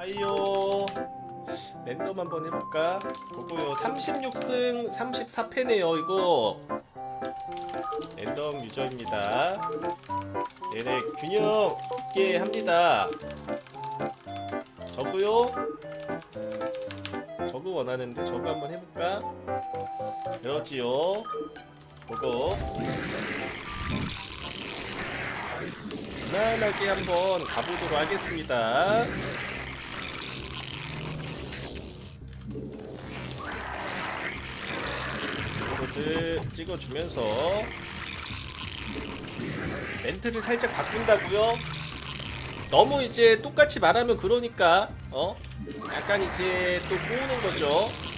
하이요. 랜덤 한번 해볼까? 보고요 36승 34패네요 이거. 랜덤 유저입니다. 얘네 균형 있게 합니다. 저거요. 저거 원하는데 저거 한번 해볼까? 그러지요. 저거 무난하게 한번 가보도록 하겠습니다 이거를 찍어주면서 멘트를 살짝 바꾼다고요? 너무 이제 똑같이 말하면 그러니까 어? 약간 이제 또 꼬우는 거죠.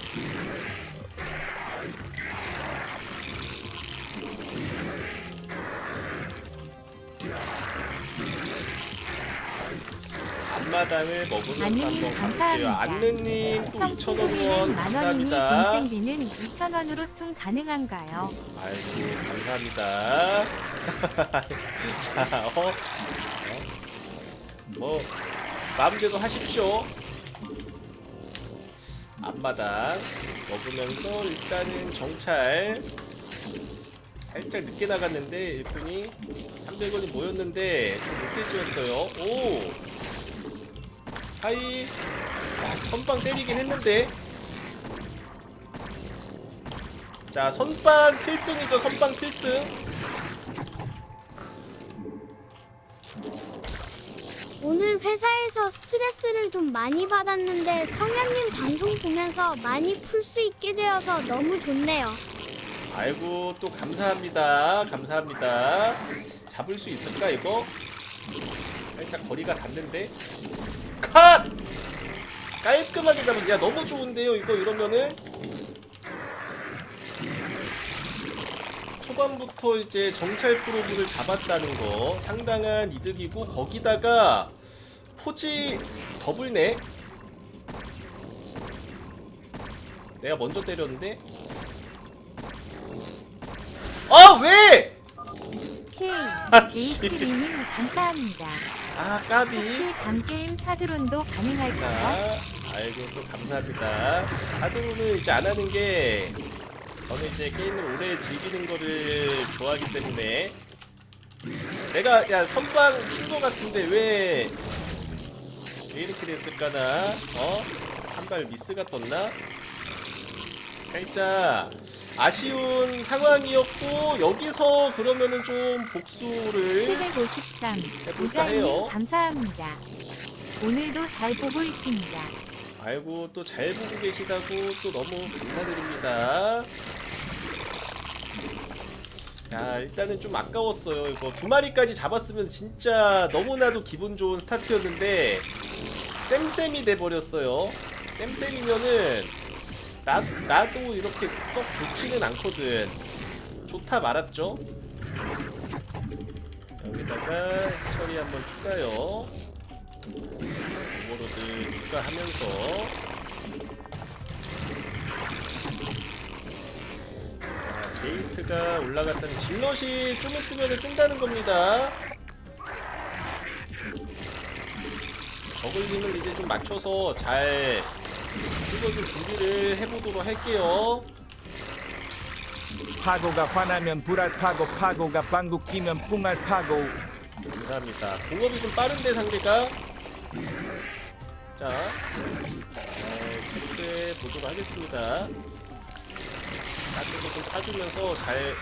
앞마당을 먹으면서 한번 가볼게요. 감사합니다. 안느님 또 2,000원 평소금리는 만 원이니 감사합니다. 공생비는 2천 원으로 퉁 가능한가요? 아이고 감사합니다. 자, 어? 어? 뭐 마음대로 하십시오. 앞마당 먹으면서 일단은 정찰 살짝 늦게 나갔는데 일꾼이 300원이 모였는데 좀 늦게 지었어요. 오 하이. 선빵 때리긴 했는데. 자 선빵 필승이죠 선빵 필승. 오늘 회사에서 스트레스를 좀 많이 받았는데 성현님 방송 보면서 많이 풀 수 있게 되어서 너무 좋네요. 아이고 또 감사합니다. 감사합니다. 잡을 수 있을까 이거? 살짝 거리가 닿는데 컷 깔끔하게 잡은 야 너무 좋은데요 이거 이러면은 초반부터 이제 정찰 프로브를 잡았다는 거 상당한 이득이고 거기다가 포지 더블네 내가 먼저 때렸는데 아 왜? K 아, 씨. H2님 감사합니다. 아 까비 혹시 밤게임 사드론도 가능할까요? 자 아이고 또 감사합니다 하드로는 이제 안 하는 게 저는 이제 게임을 오래 즐기는 거를 좋아하기 때문에 내가 야 선방 친거 같은데 왜, 왜 이렇게 됐을까나 어? 한 발 미스가 떴나? 살짝 아쉬운 상황이었고 여기서 그러면은 좀 복수를 753 해볼까 해요. 감사합니다. 오늘도 잘 보고 있습니다. 아이고 또 잘 보고 계시다고 또 너무 감사드립니다. 야 일단은 좀 아까웠어요. 이거 두 마리까지 잡았으면 진짜 너무나도 기분 좋은 스타트였는데 쌤쌤이 돼 버렸어요. 쌤쌤이면은 나 나도 이렇게 썩 좋지는 않거든. 좋다 말았죠. 여기다가 처리 한번 추가요. 오버로드 추가하면서 자, 게이트가 올라갔다는 질럿이 좀 있으면 뜬다는 겁니다. 저글링을 이제 좀 맞춰서 잘 찍어줄 준비를 해보도록 할게요. 파고가 화나면 불알 파고 파고가 방구 끼면 뿡알 파고 감사합니다. 공업이 좀 빠른데 상대가 자, 체크해 보도록 하겠습니다. 가스도 좀 타주면서 잘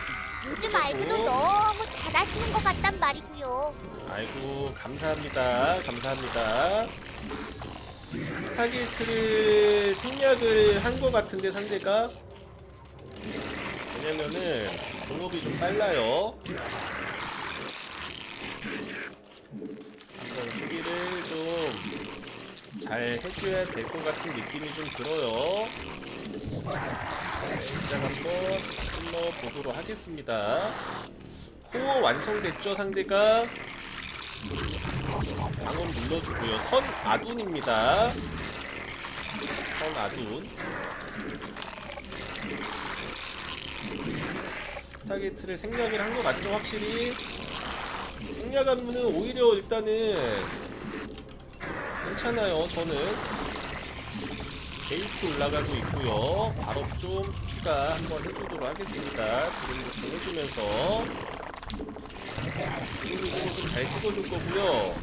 요즘 알고도 너무 잘하시는 것 같단 말이고요. 아이고 감사합니다 감사합니다 스타게이트를 생략을 한 것 같은데 상대가. 왜냐면은 공업이 좀 빨라요. 한번 수비를 좀 잘 해줘야 될 것 같은 느낌이 좀 들어요. 진짜 한번 찔러 보도록 하겠습니다. 코어 완성됐죠 상대가 방음 눌러주고요. 선 아둔입니다. 선 아둔. 타겟을 생략을 한 것 같죠, 확실히. 생략하면은 오히려 일단은 괜찮아요 저는 게이트 올라가고 있고요 바로 좀 추가 한번 해주도록 하겠습니다 그림도 좀 해주면서 잘 찍어줄 거고요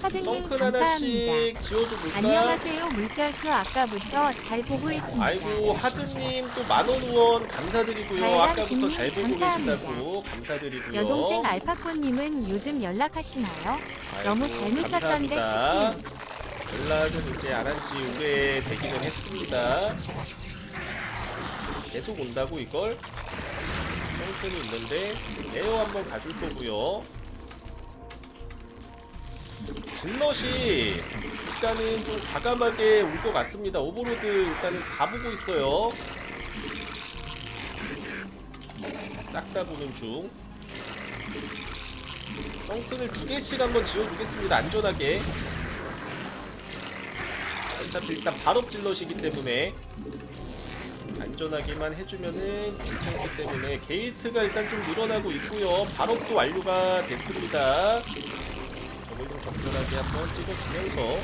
썬큰 감사합니다. 하나씩 지어줘볼까? 안녕하세요 물결표 아까부터 잘 보고 있습니다. 아이고 하드님 또 만원 후원 감사드리고요 아까부터 잘 보고 김님 계신다고 감사드리고요 여동생 알파코님은 요즘 연락하시나요? 아이고, 너무 닮으셨던데 감사합니다. 키키. 연락은 이제 안 한 지 오래 되기는 했습니다. 계속 온다고 이걸? 형편이 있는데 에어 한번 가줄 거고요. 질럿이 일단은 좀 과감하게 올 것 같습니다. 오버로드 일단은 다 보고 있어요. 싹 다 보는 중. 썬큰을 두 개씩 한번 지어주겠습니다. 안전하게. 어차피 일단 발업 질럿이기 때문에 안전하게만 해주면은 괜찮기 때문에 게이트가 일단 좀 늘어나고 있고요. 발업도 완료가 됐습니다. 저걸 좀 적절하게 한번 찍어주면서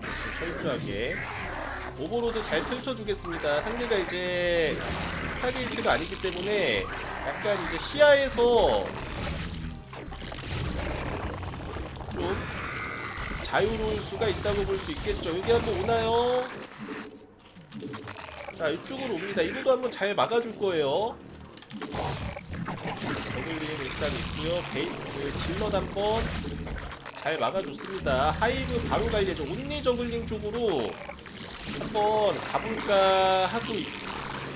좀 철저하게 오버로드 잘 펼쳐주겠습니다. 상대가 이제 스타게이트가 아니기 때문에 약간 이제 시야에서 좀 자유로울 수가 있다고 볼 수 있겠죠. 여기 한번 오나요? 자, 이쪽으로 옵니다. 이거도 한번 잘 막아줄 거예요. 저글링 일단 있고요. 게이트 질럿 한번 잘 막아줬습니다. 하이브 바로 갈 예정. 온리 저글링 쪽으로 한번 가볼까 하고 있-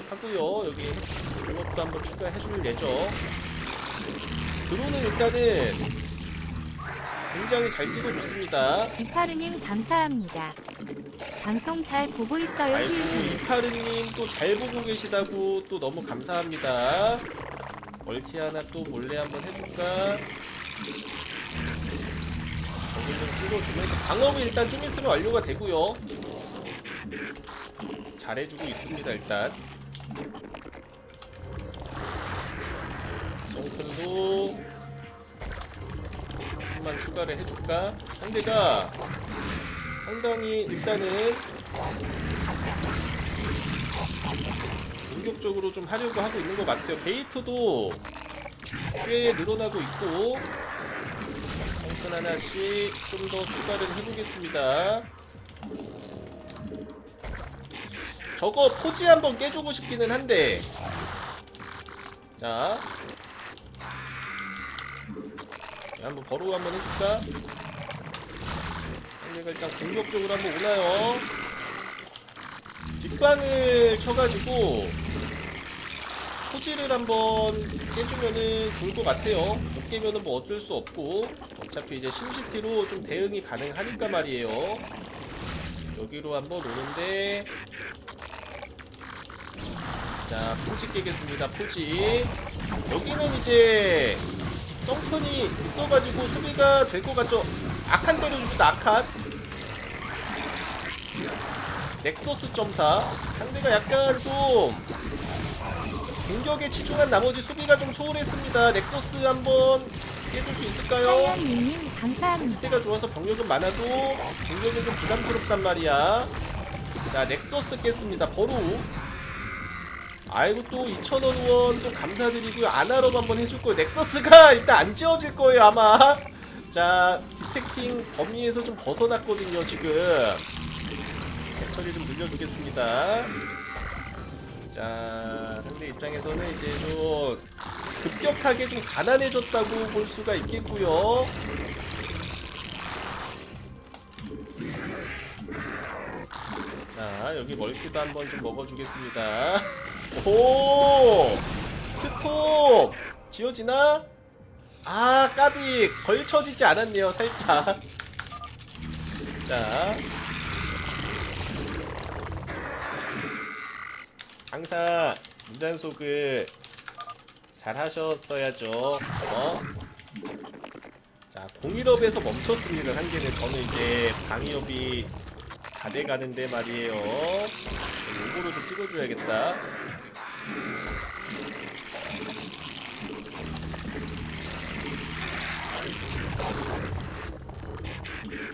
하고요. 여기 이것도 한번 추가해줄 예정. 드론은 일단은 굉장히 잘 찍어줬습니다. 이파르님 감사합니다. 방송 잘 보고 있어요. 아이고 힐 이파르님 또 잘 보고 계시다고 또 너무 감사합니다. 멀티 하나 또 몰래 한번 해줄까? 거기 좀 찍어주면서 방어는 일단 좀 있으면 완료가 되고요. 잘해주고 있습니다 일단. 정클도 조금만 추가를 해줄까? 상대가 상당히 일단은 공격적으로 좀 하려고 하고 있는 것 같아요. 게이트도 꽤 늘어나고 있고 성큰 하나씩 좀 더 추가를 해보겠습니다. 저거 포지 한번 깨주고 싶기는 한데 자 한번 버로우 한번 해줄까? 상대가 일단 공격적으로 한번 오나요? 뒷방을 쳐가지고 포지를 한번 깨주면은 좋을 것 같아요. 못 깨면은 뭐 어쩔 수 없고 어차피 이제 심시티로 좀 대응이 가능하니까 말이에요. 여기로 한번 오는데 자 포지 깨겠습니다. 포지 여기는 이제 썬큰이 있어가지고 수비가 될 것 같죠? 악한 때려줍시다. 악한 넥서스 점사 상대가 약간 좀 공격에 치중한 나머지 수비가 좀 소홀했습니다. 넥서스 한번 깨줄 수 있을까요? 하연님 감사합니다. 상대가 좋아서 병력은 많아도 공격은 좀 부담스럽단 말이야. 자 넥서스 깼습니다. 버루 아이고 또 2,000원 후원 또 감사드리고요. 아나로 한번 해줄 거예요. 넥서스가 일단 안 지워질 거예요 아마. 자 디텍팅 범위에서 좀 벗어났거든요 지금. 처리 좀 늘려주겠습니다. 자, 상대 입장에서는 이제 좀 급격하게 좀 가난해졌다고 볼 수가 있겠고요. 자, 여기 멀티도 한번 좀 먹어주겠습니다. 오! 스톱! 지워지나? 아, 까비! 걸쳐지지 않았네요, 살짝. 자, 항상 문단속을 잘 하셨어야죠. 어? 자, 공일업에서 멈췄습니다. 한개는 저는 이제 방위업이 다 돼가는데 말이에요. 요거로 좀 찍어줘야겠다.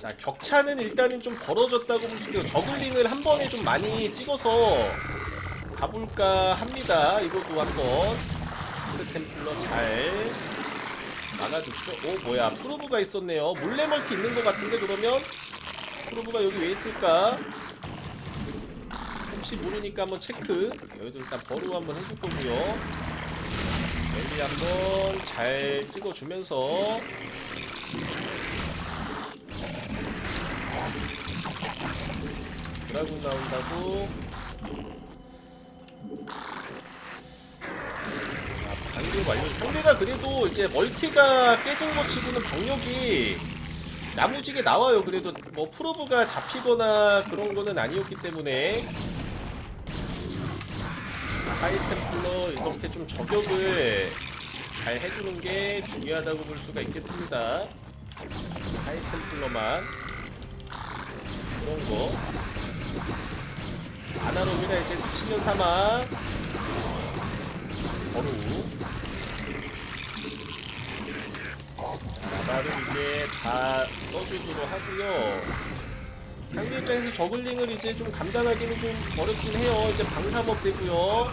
자 격차는 일단은 좀 벌어졌다고 볼 수 있고 저글링을 한 번에 좀 많이 찍어서 가볼까 합니다. 이것도 한번 템플러 잘 막아줬죠. 오 뭐야 프로브가 있었네요. 몰래 멀티 있는 것 같은데 그러면 프로브가 여기 왜 있을까? 혹시 모르니까 한번 체크. 여기도 일단 버루 한번 해줄 거고요. 멜리 한번 잘 찍어주면서 드라군 나온다고. 아, 방금 완료. 상대가 그래도 이제 멀티가 깨진 거 치고는 방력이 나무지게 나와요. 그래도 뭐 프로브가 잡히거나 그런 거는 아니었기 때문에 하이템플러 이렇게 좀 저격을 잘 해주는 게 중요하다고 볼 수가 있겠습니다. 하이템플러만 그런 거. 아나로미나 이제 수치면 삼아. 버루. 나를 이제 다 써주도록 하고요. 상대 입장에서 저글링을 이제 좀 감당하기는 좀 어렵긴 해요. 이제 방사법 되고요.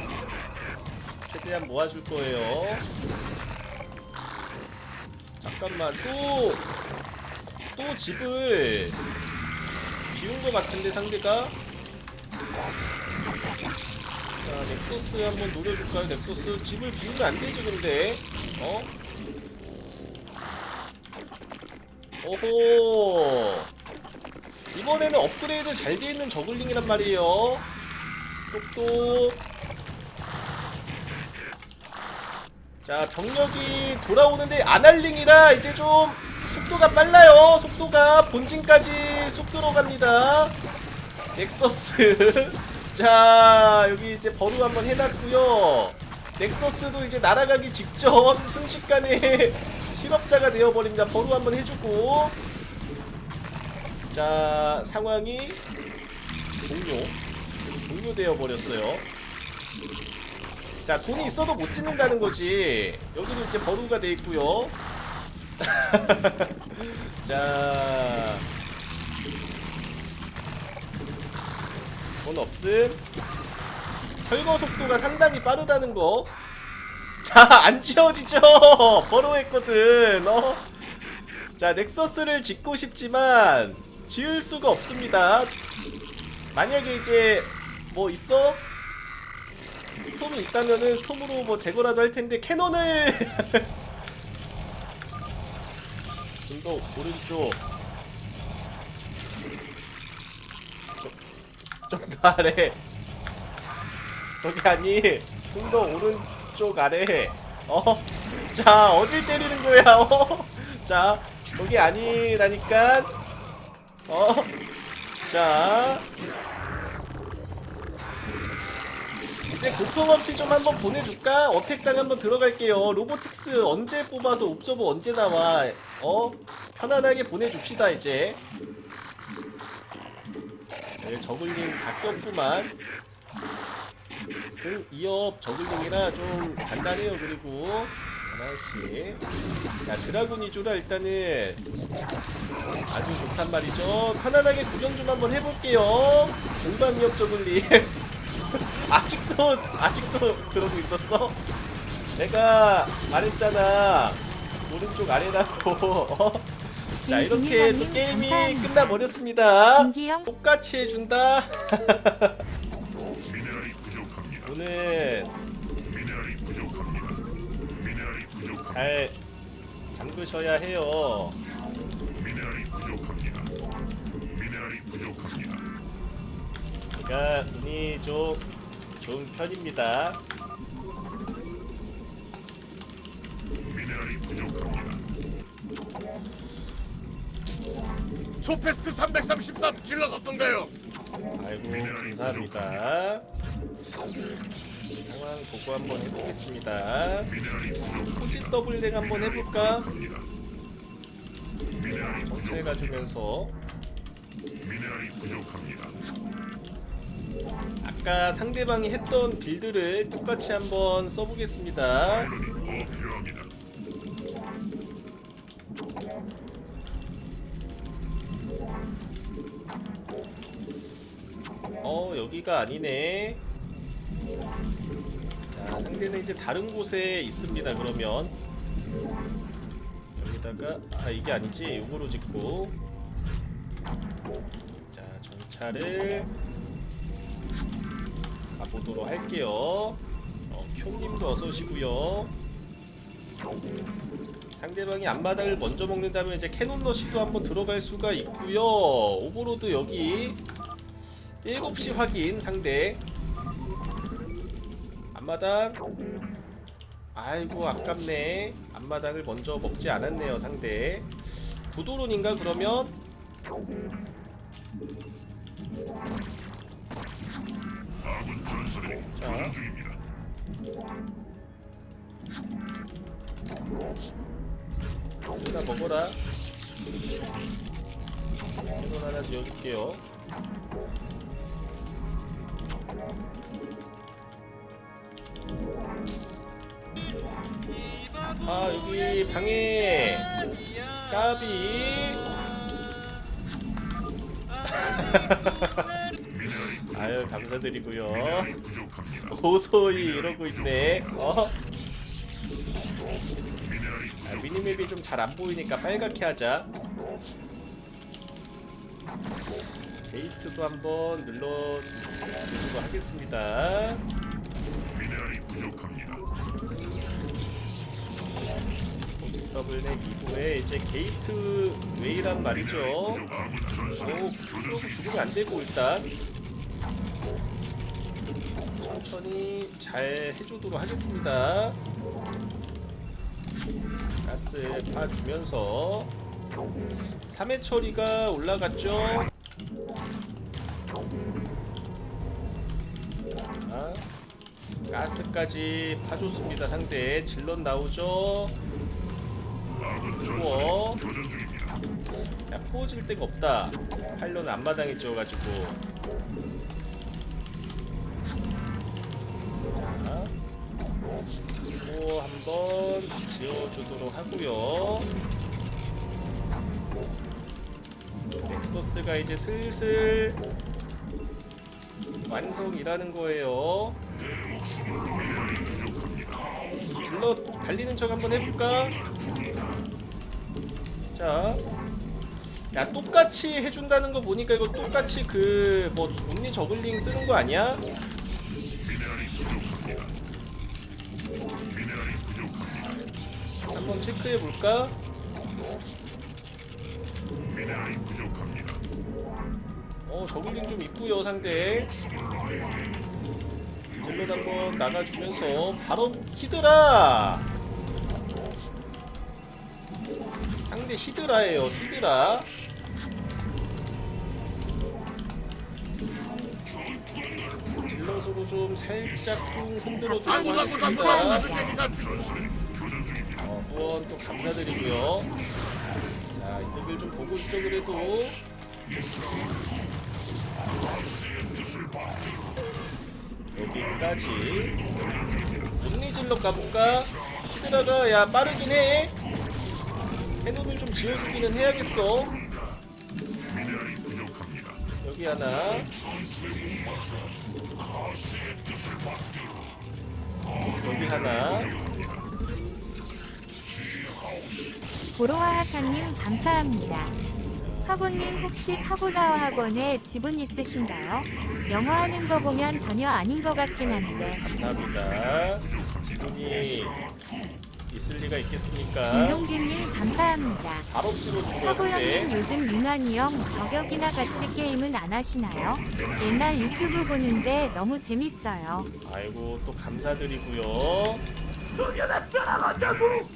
최대한 모아줄 거예요. 잠깐만 또 또 집을 비운 것 같은데 상대가? 자 넥서스 한번 노려줄까요? 넥서스 집을 비우면 안 되지 근데. 어? 오호! 이번에는 업그레이드 잘 돼 있는 저글링이란 말이에요. 똑똑 자 병력이 돌아오는데 아날링이라 이제 좀 속도가 빨라요. 속도가 본진까지 쑥 들어갑니다. 넥서스. 자 여기 이제 버루 한번 해놨고요. 넥서스도 이제 날아가기 직전 순식간에 실업자가 되어버립니다. 버루 한번 해주고. 자 상황이 종료. 종료되어 버렸어요. 자 돈이 있어도 못 짓는다는 거지. 여기도 이제 버루가 돼 있고요 자 돈 없음 철거 속도가 상당히 빠르다는 거. 자, 안 지워지죠? 버로했거든, 어? 자, 넥서스를 짓고 싶지만, 지을 수가 없습니다. 만약에 이제, 뭐 있어? 스톰이 있다면은 스톰으로 뭐 제거라도 할 텐데, 캐논을! 좀더 오른쪽. 좀 더 아래. 거기 아니 좀 더 오른쪽 아래 어? 자 어딜 때리는 거야 어? 자 거기 아니라니까 어? 자 이제 고통 없이 좀 한번 보내줄까? 어택당 한번 들어갈게요. 로보틱스 언제 뽑아서 옵저버 언제 나와? 어? 편안하게 보내줍시다 이제. 네, 저글링 다 꼈구만. 그 2업 저글링이라 좀 간단해요 그리고. 하나씩. 자 드라군 위주라 일단은 아주 좋단 말이죠. 편안하게 구경 좀 한번 해볼게요. 공방 위협 저글링. 아직 도 아직도 그러고 있었어? 내가 말했잖아 오른쪽 아래라고 어? 자 이렇게 또 게임이 감사합니다. 끝나버렸습니다 김기영 똑같이 해준다 미네랄이 부족합니다. 오늘 미네랄이 부족합니다. 미네랄이 부족합니다. 잘 잠그셔야 해요. 미네랄이 부족합니다. 미네랄이 부족합니다. 제가 운이 좀 좋은 편입니다. 미네랄이 부족합니다. 소페스트 333 질럿 어떤가요? 아이고 감사합니다. 상황 보고 한번 해보겠습니다. 미네랄이 부족합니다. 포지 더블링 한번 해볼까? 미네랄이 가주면서 미네랄이 부족합니다. 아까 상대방이 했던 빌드를 똑같이 한번 써보겠습니다. 어 여기가 아니네. 자 상대는 이제 다른 곳에 있습니다 그러면. 여기다가 아 이게 아니지. 요거로 짓고. 자 정찰을 보도록 할게요. 어, 쿄님도 어서 오시고요. 상대방이 앞마당을 먼저 먹는다면 이제 캐논 러시도 한번 들어갈 수가 있고요. 오버로드 여기 7시 확인 상대. 앞마당. 아이고 아깝네. 앞마당을 먼저 먹지 않았네요 상대. 구도론인가 그러면 자. 중입니다. 하나 먹어라 캐논 하나 지어줄게요 아 여기 방에 까비 아유 감사드리고요. 고소히 이러고 있네 어? 아, 미니맵이 좀 잘 안 보이니까 빨갛게 하자 데이트도 한번 눌러주도록 하겠습니다 미네랄이 부족합니다. 더블넥 이후에 이제 게이트 웨이란 말이죠 오, 중입니다. 죽으면 안 되고 일단 천천히 잘 해주도록 하겠습니다. 가스 파주면서 3회 처리가 올라갔죠. 자, 가스까지 파줬습니다. 상대 질럿 나오죠. 중입니다. 야, 포워질 데가 없다. 팔로는 앞마당에 지어가지고. 한번 지어주도록 하고요. 넥서스가 이제 슬슬 완성이라는 거예요. 불러 달리는 척 한번 해볼까? 자, 야 똑같이 해준다는 거 보니까 이거 똑같이 그뭐 온리 저글링 쓰는 거 아니야? 체크해 볼까? 미네랄이 부족합니다. 어 저글링 좀 있고요 상대. 질럿 한번 나가주면서 바로 히드라. 상대 히드라예요 히드라. 질럿으로 좀 살짝 흔들어 주고 아이고 나고 나고 하겠습니다. 어, 후원 또 감사드리고요. 자, 이득을 좀 보고 있죠, 그래도. 여기까지. 온리질러 가볼까? 히드라가, 야, 빠르긴 해. 해놓을 좀 지어주기는 해야겠어. 여기 하나. 여기 하나. 보로하하카님 감사합니다. 화보님 혹시 파고다와 학원에 지분 있으신가요? 영어 하는 거 보면 전혀 아닌 것 같긴 한데. 감사합니다. 지분이 있을 리가 있겠습니까? 김동진님 감사합니다. 바로 화보 형님 같은데. 요즘 유난히 형 저격이나 같이 게임은 안 하시나요? 옛날 유튜브 보는데 너무 재밌어요. 아이고 또 감사드리고요.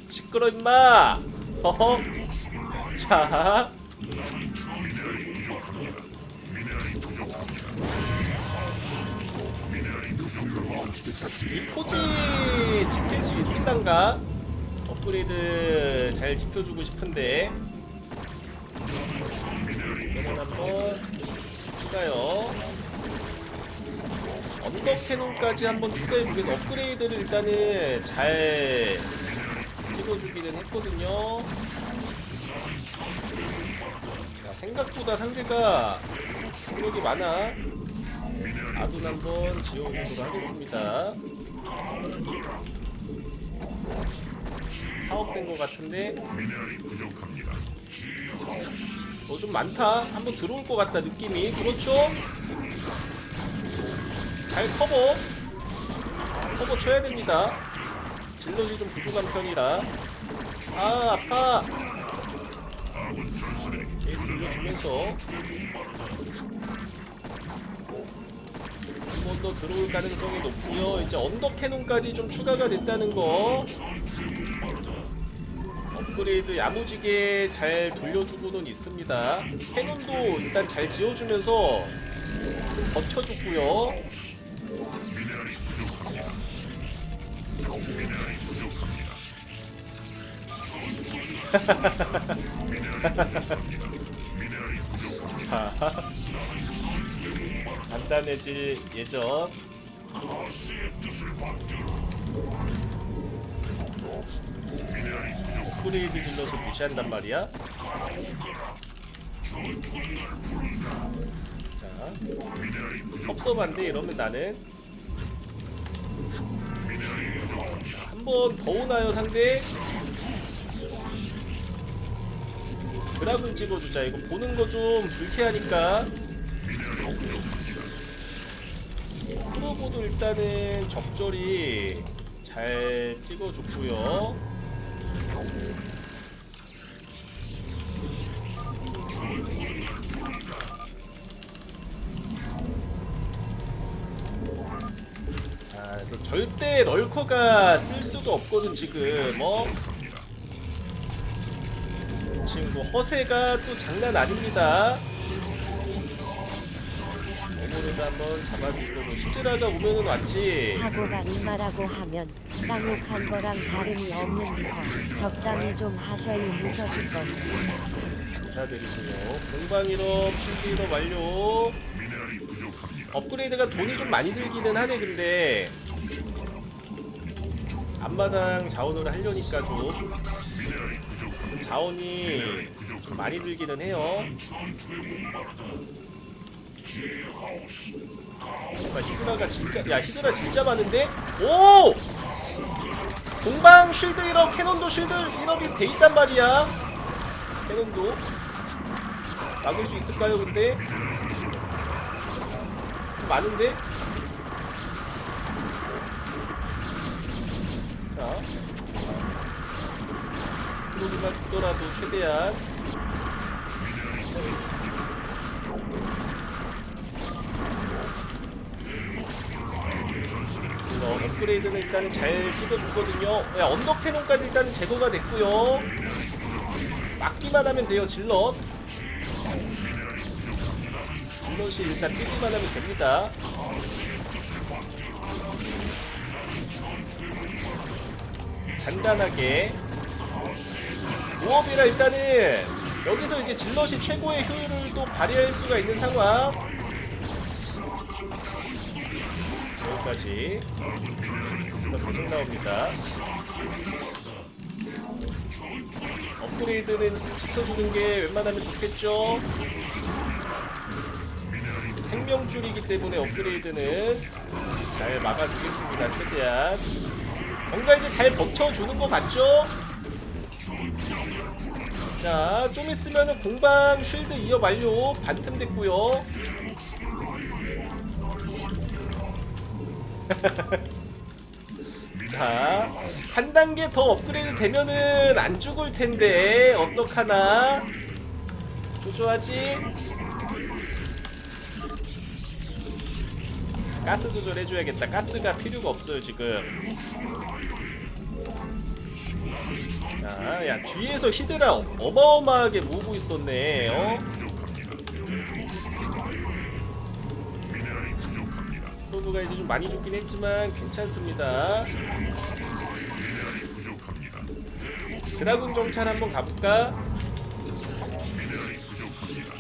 시끄러 임마. 허허. 자. 이 포지 지킬 수 있을란가? 업그레이드 잘 지켜주고 싶은데. 이건 한번 추가요. 언더 캐논까지 한번 추가해 보겠습니다. 업그레이드를 일단은 잘 했거든요. 자, 생각보다 상대가 공격이 많아. 아둔 한번 지워보도록 하겠습니다. 사업된 것 같은데 미네랄이 부족합니다. 어 좀 많다. 한번 들어올 것 같다 느낌이. 그렇죠? 잘 커버. 커버 쳐야 됩니다. 질럿이 좀 부족한 편이라. 아 아파. 들려주면서 한 번 더 들어올 가능성이 높고요. 이제 언더 캐논까지 좀 추가가 됐다는 거. 업그레이드 야무지게 잘 돌려주고는 있습니다. 캐논도 일단 잘 지어주면서 좀 버텨줬고요. 간단해질 예정. 미네랄이 부족. 업그레이드 질러서 무시한단 말이야. 자. 섭섭한데 이러면 나는. 한 번 더 오나요 상대? 드랍을 찍어주자. 이거 보는 거 좀 불쾌하니까. 프로보도 일단은 적절히 잘 찍어줬고요. 아, 절대 럴커가 뜰 수가 없거든 지금. 어? 지금 뭐 허세가 또 장난 아닙니다 오버로드 한번 잡아주고 뭐 히드라가 오면은 왔지 사고가 이마라고 하면 쌍욕한 거랑 다름이 없는데요. 적당히 좀 하셔야 웃어줄 겁니다. 감사드리고요 공방 1업 실드 1업 완료. 업그레이드가 돈이 좀 많이 들기는 하네 근데 앞마당 자원으로 하려니까 좀 부족합니다. 자원이 좀 많이 들기는 해요. 뭔가 히드라가 진짜 야 히드라 진짜 많은데? 오! 공방 쉴드 1업 캐논도 쉴드 1업이 돼 있단 말이야. 캐논도. 막을 수 있을까요 근데? 많은데 프로그가 죽더라도 최대한 이거 업그레이드는 일단 잘 찍어줬거든요. 야, 언더 캐논까지 일단 제거가 됐고요. 막기만 하면 돼요, 질럿. 질럿이 일단 뛰기만 하면 됩니다. 간단하게. 모업이라 일단은 여기서 이제 질럿이 최고의 효율을 또 발휘할 수가 있는 상황. 여기까지 계속 나옵니다. 업그레이드는 지켜주는 게 웬만하면 좋겠죠. 생명줄이기 때문에 업그레이드는 잘 막아주겠습니다. 최대한 뭔가 이제 잘 버텨주는 것 같죠? 자, 좀 있으면은 공방 쉴드 이어 완료 반틈 됐고요. 자, 한 단계 더 업그레이드 되면은 안 죽을 텐데 어떡하나? 조조하지? 가스 조절해줘야겠다. 가스가 필요가 없어요 지금. 자, 야 뒤에서 히드라 어마어마하게 모으고 있었네. 어? 프로브가 이제 좀 많이 죽긴 했지만 괜찮습니다. 드라군 정찰 한번 가볼까? 부족합니다.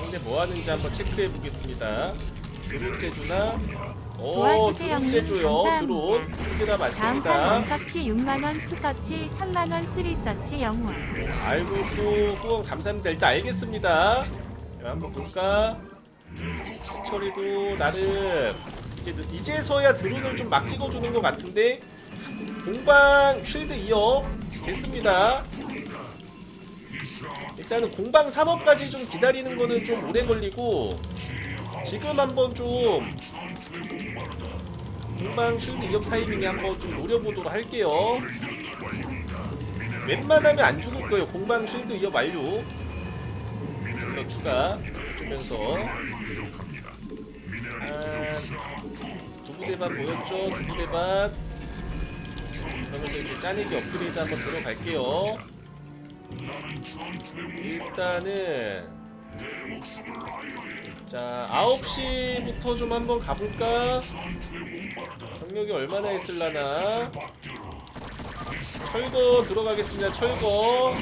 상대 뭐 하는지 한번 체크해 보겠습니다. 드론 제주나 오 도와주세요, 감사합니다. 드론 히드라 다음 판 많습니다. 원서치 6만원, 투서치 3만원, 쓰리서치 영원. 알고 또 후원 감사합니다. 일단 알겠습니다. 자, 한번 볼까? 처리도 나름 이제 이제서야 드론을 좀 막 찍어주는 것 같은데 공방 쉴드 2업 됐습니다. 일단은 공방 3업까지 좀 기다리는 거는 좀 오래 걸리고 지금 한번 좀 공방 쉴드 2업 타이밍에 한번 좀 노려보도록 할게요. 웬만하면 안 죽을 거예요. 공방 쉴드 2업 완료. 좀더 추가 주면서 두 부대만 보였죠? 두 부대만 그러면서 이제 짜내기 업그레이드 한번 들어갈게요 일단은 자 9시부터 좀 한번 가볼까? 병력이 얼마나 있을라나? 철거 들어가겠습니다 철거.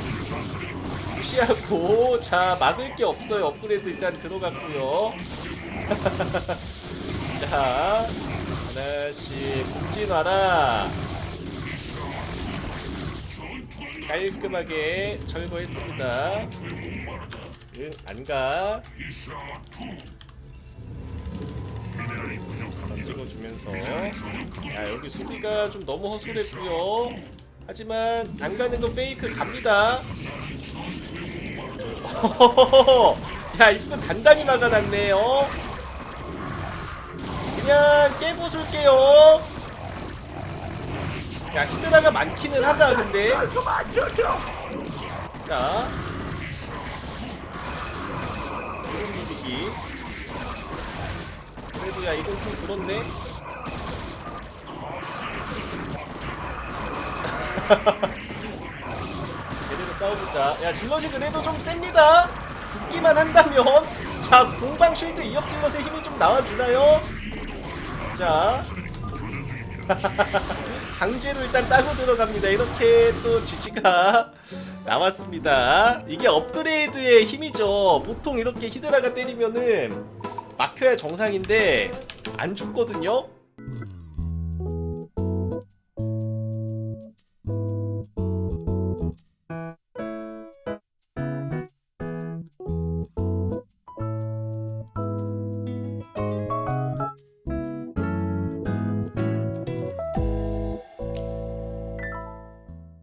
무시하고. 자 막을 게 없어요. 업그레이드 일단 들어갔고요. 자 하나씩 북진와라. 깔끔하게 철거했습니다 응 안가. 찍어주면서. 야 여기 수비가 좀 너무 허술했고요. 하지만 안 가는 거 페이크 갑니다. 야 이거 단단히 막아놨네요. 그냥 깨부술게요. 야 히드라가 많기는 하다 근데. 자 이런 비비기 야. 이건 좀 그렇네. 제대로 싸워보자. 야 질럿이 그래도 좀 셉니다. 붙기만 한다면. 자 공방 쉴드 2업 질럿의 힘이 좀 나와주나요? 자. 강제로 일단 따고 들어갑니다. 이렇게 또 GG가 나왔습니다. 이게 업그레이드의 힘이죠. 보통 이렇게 히드라가 때리면은 막혀야 정상인데 안 죽거든요